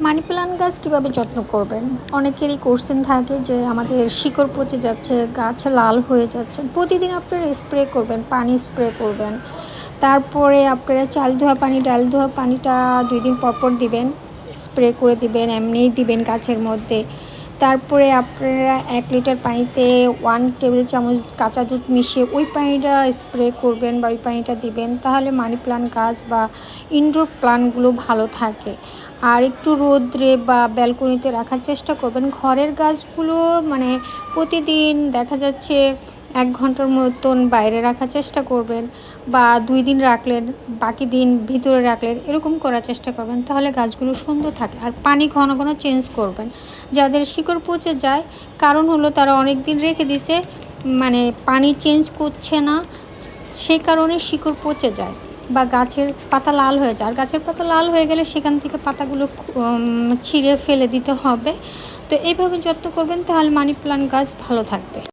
Money plant গাছ কীভাবে যত্ন করবেন? অনেকেরই কোশ্চেন থাকে যে আমাদের শিকড় পচে যাচ্ছে, গাছ লাল হয়ে যাচ্ছে। প্রতিদিন আপনারা স্প্রে করবেন, পানি স্প্রে করবেন। তারপরে আপনারা চাল ধোয়া পানি, ডাল ধোয়া পানিটা দুই দিন পরপর পর দিবেন স্প্রে করে দিবেন, এমনিই দিবেন গাছের মধ্যে। তারপরে আপনারা এক লিটার পানিতে ওয়ান টেবিল চামচ কাঁচা দুধ মিশিয়ে ওই পানিটা স্প্রে করবেন বা ওই পানিটা দিবেন, তাহলে মানি প্লান্ট গাছ বা ইনডোর প্লান্টগুলো ভালো থাকে। আর একটু রোদ্রে বা ব্যালকনিতে রাখার চেষ্টা করবেন। ঘরের গাছগুলো মানে প্রতিদিন দেখা যাচ্ছে এক ঘণ্টার মতন বাইরে রাখার চেষ্টা করবেন বা দুই দিন রাখলেন, বাকি দিন ভিতরে রাখলেন, এরকম করার চেষ্টা করবেন, তাহলে গাছগুলো সুন্দর থাকে। আর পানি ঘন ঘন চেঞ্জ করবেন। যাদের শিকড় পচে যায়, কারণ হলো তারা অনেক দিন রেখে দিছে মানে পানি চেঞ্জ করছে না সেই কারণে শিকড় পচে যায় বা গাছের পাতা লাল হয়ে যায়। আর গাছের পাতা লাল হয়ে গেলে সেখান থেকে পাতাগুলো ছিঁড়ে ফেলে দিতে হবে। তো এইভাবে যত্ন করবেন, তাহলে মানি প্লান্ট গাছ ভালো থাকবে।